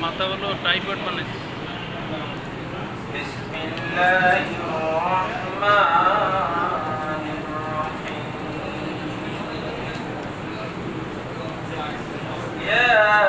মাথা হলো টাইফয়েড বানাইছে Yeah.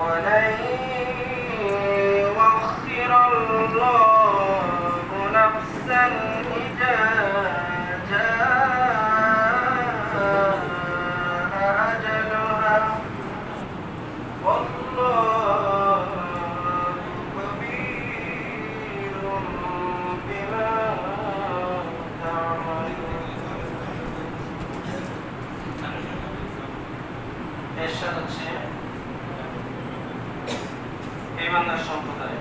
ولن يؤخر الله نفسا إذا جاء أجلها والله خبير ইমানদার সম্প্রদায়।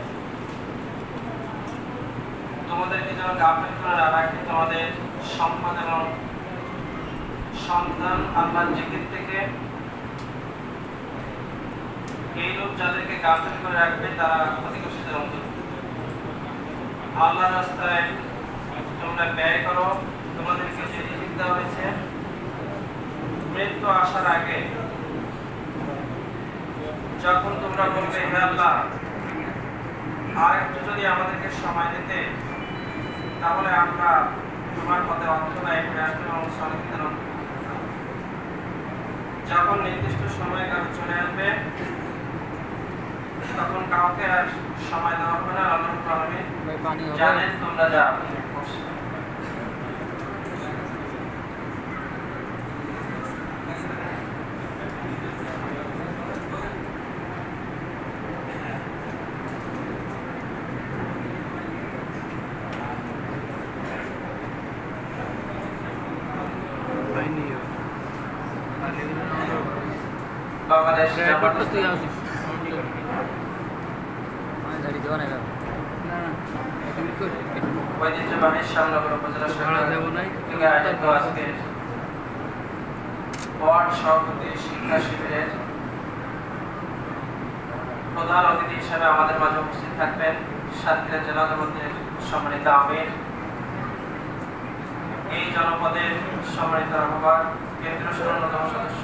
তোমাদেরকে যেন গাফেল করে না রাখে, তোমাদের সম্পদ এবং সন্তান আল্লাহর জিকির থেকে এই যাদেরকে গাফেল করে রাখবে, তারা ক্ষতিগ্রস্তদের অন্তর্ভুক্ত আল্লাহ রাস্তায় তোমরা ব্যয় করো, তোমাদেরকে যে দেওয়া হয়েছে, মৃত্যু আসার আগে যখন তোমরা বলবে, হে আল্লাহ আর একটু যদি আমাদেরকে সময় দিতে তাহলে আমরা তোমার পথে অর্থ ব্যয় করে আসব এবং সলিকদের যখন নির্দিষ্ট সময়কাল চলে আসবে তখন কাউকে আর সময় দেওয়া হবে না আল্লাহ জানেন তোমরা যা করছ। পানি বাংলাদেশ ড্রাইভার তো জামাত তুই আসিস না না তুমি কই ঐতিহ্যবাহী শ্যামনগর উপজেলা সরকার দেব নাই থেকে আয়োজিত আজকে ওয়ার্ড সভাপতি শিক্ষা শিবিরের প্রধান অতিথি হিসেবে আমাদের মাঝে উপস্থিত থাকবেন সাতক্ষীরা জেলা জগতের সম্মানিত আমির। এই জনপদের সম্মানিত আহ্বায়ক কেন্দ্রীয় অন্যতম সদস্য।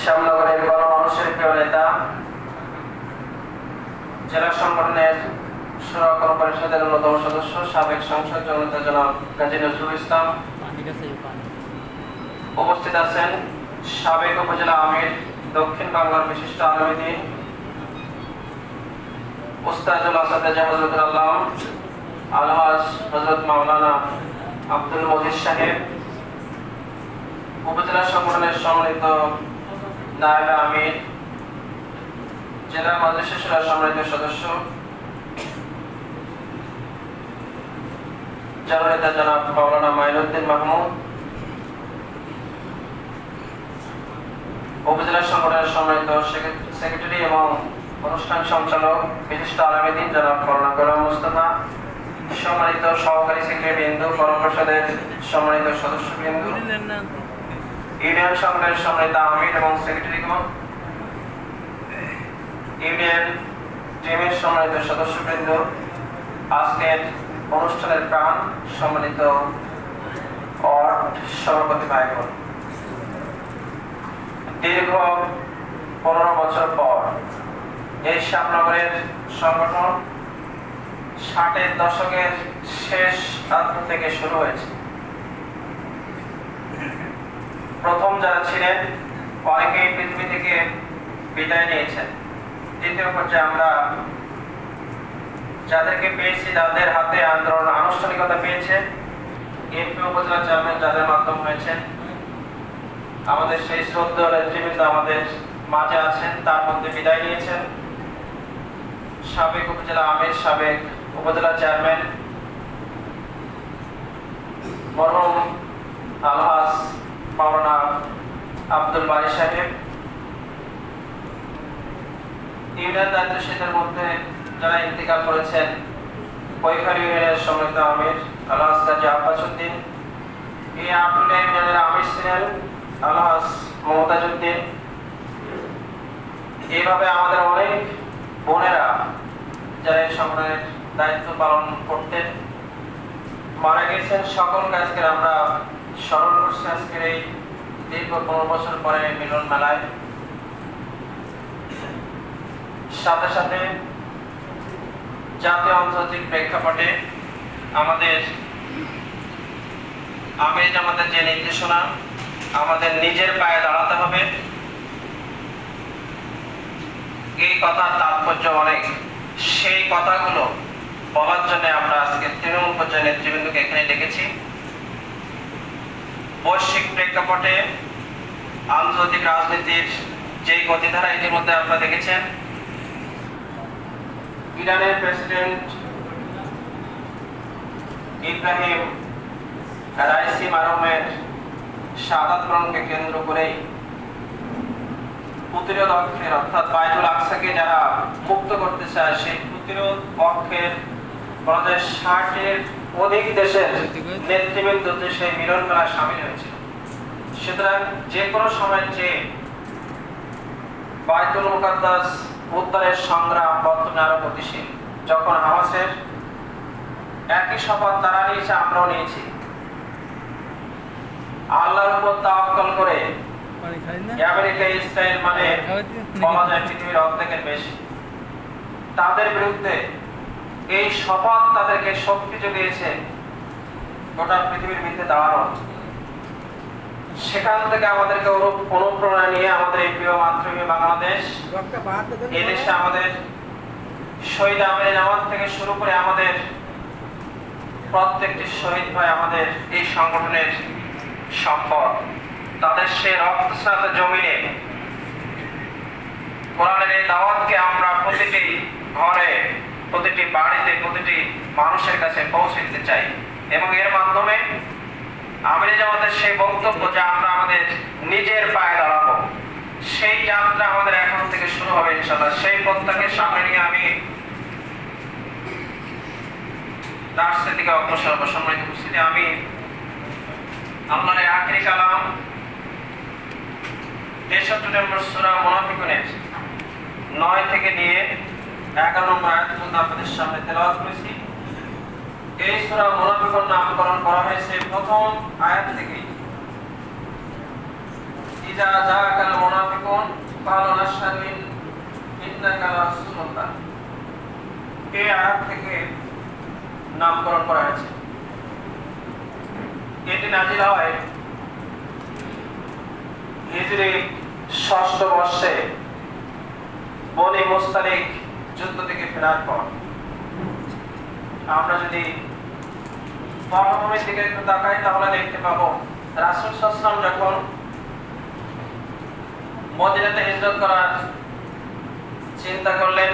শ্যামনগরের গণমানুষের প্রিয় নেতা, জেলা সংগঠনের সুরা পরিষদের অন্যতম সদস্য, সাবেক সংসদ জনতা জনাব কাজী নজরুল ইসলাম। উপস্থিত আছেন সাবেক উপজেলা আমির, দক্ষিণ বাংলার বিশিষ্ট আলমীদিন উস্তাজুল আসাদ হজরত আল্লাহ আলহাজ হজরত মাওলানা আব্দুল মজিদ সাহেব। উপজেলা সংগঠনের সম্মানিত জেলা মাদ্রাসা সম্মানিত সদস্য। জননেতা জনাব মাওলানা মাইনুদ্দিন মাহমুদ। উপজেলা সংগঠনের সম্মানিত সেক্রেটারি এবং অনুষ্ঠান সঞ্চালক বিশিষ্ট আলমীদিন জনাব করোনা গোলাম মুস্তফা, সম্মানিত সহকারী সেক্রেটারি বিন্দু কর্মপরিষদের সম্মানিত সদস্য বিন্দু বুঝলেন না ইউনিয়ন সংঘের সম্মানিত আমির এবং সেক্রেটারিগণ ইউনিয়ন টিমের সম্মানিত সদস্যবৃন্দ, আজকের অনুষ্ঠানের প্রাণ সম্মানিত অর্ড সভাপতি ভাইবোন। দীর্ঘ পনেরো বছর পর এই শ্যামনগরের সংগঠন ষাটের দশকের শেষ প্রান্ত থেকে শুরু হয়েছে প্রথম যারা ছিলেন, অনেকেই পৃথিবী থেকে বিদায় নিয়েছেন। দ্বিতীয় পর্যায়ে আমরা যাদেরকে পেয়েছি যাদের হাতে আন্দোলন আনুষ্ঠানিকতা পেয়েছে। এমপি উপজেলা চেয়ারম্যান যাদের মাধ্যম আমাদের সেই শ্রদ্ধেয় নেতৃবৃন্দ আমাদের মাঝে আছেন, তার মধ্যে বিদায় নিয়েছেন। সাবেক উপজেলা আমির, সাবেক উপজেলা চেয়ারম্যান মরহুম আলহাস মাওলানা আব্দুল বারি সাহেব। ইউনিয়ন দায়িত্বশীলদের মধ্যে যারা ইন্তেকাল করেছেন কৈখালী ইউনিয়নের সম্মানিত আমির আলহাস কাজী আব্বাসুদ্দিন এই আবদুল্লাহ ইউনিয়নের আমির ছিলেন আলহাস মমতাজউদ্দিন। এইভাবে আমাদের অনেক বোনেরা যারা এই সংগঠনের দায়িত্ব পালন করতেন, মারা গেছেন। সকলকে আজকের আমরা স্মরণ করছি আজকের এই দীর্ঘ পনেরো বছর পরে মিলন মেলায়। সাথে সাথে জাতীয় আন্তর্জাতিক প্রেক্ষাপটে আমাদের আমির জামাতের যে নির্দেশনা, আমাদের নিজের পায়ে দাঁড়াতে হবে। এই কথার তাৎপর্য অনেক। সেই কথাগুলো বলার জন্য আমরা আজকে তৃণমূল পর্যায়ের নেতৃবৃন্দকে এখানে ডেকেছি। বৈশ্বিক প্রেক্ষাপটে আন্তর্জাতিক রাজনীতির যে গতিধারা ইতিমধ্যে আপনারা দেখেছেন, ইরানের প্রেসিডেন্ট ইব্রাহিম রাইসি মারুমের শাহাদাত গ্রহণকে কেন্দ্র করে প্রতিরোধ অক্ষের অর্থাৎ বাইতুল আকসাকে যারা মুক্ত করতে চায়, সেই প্রতিরোধ অক্ষের পর্যায়ে ষাটের অধিক দেশের নেতৃবৃন্দ যে সেই মিলন মেলায় সামিল হয়েছে সুতরাং যে কোনো সময় যে বাইতুল মুকাদ্দাস উদ্ধারের সংগ্রাম বর্তমানে আরও গতিশীল যখন হামাসের একই শপথ তারা নিয়েছে আমরাও নিয়েছি। আল্লাহর উপর তাওয়াক্কল করে আমেরিকা ইসরায়েল মানে বলা যায় পৃথিবীর অর্ধেকের বেশি। তাদের বিরুদ্ধে এই শপথ তাদেরকে শক্তি জুগিয়েছে। গোটা পৃথিবীর বিরুদ্ধে দাঁড়ানো। সেখান থেকে আমাদেরকে অনুপ্রেরণা নিয়ে আমাদের এই প্রিয় মাতৃভূমি বাংলাদেশ এই দেশে আমাদের শহীদ আমির জামাত থেকে শুরু করে আমাদের প্রত্যেকটি শহীদ ভাই আমাদের এই সংগঠনের সম্পদ। তাদের সে রক্তস্নাত জমিনে কোরআনের এই দাওয়াতকে আমরা প্রতিটি প্রতিটি বাড়িতে প্রতিটি মানুষের কাছে পৌঁছে দিতে চাই। এবং এর মাধ্যমে আমির জামাতের সেই বক্তব্য যা আমরা আমাদের নিজের পায়ে দাঁড়াবো, সেই যাত্রা আমাদের এখন থেকে শুরু হবে ইনশাল্লাহ সেই প্রত্যাকে সামনে নিয়ে আমি আমি নয় থেকে নিয়ে এগারো নম্বর আপনাদের সামনে তেলাওয়াত করেছি। এই নামকরণ করা হয়েছে প্রথম আয়াত থেকে ইজা এই আয়াত থেকে নামকরণ করা হয়েছে। এটি নাজিল হয় হিজরি ষষ্ঠ বর্ষে বনি মুস্তালিক যুদ্ধ থেকে ফেরার পর আমরা যদি মহামারীর দিকে একটু তাকাই, তাহলে দেখতে পাবো রাসুল সাল্লাম যখন মদিনাতে হিজরত করার চিন্তা করলেন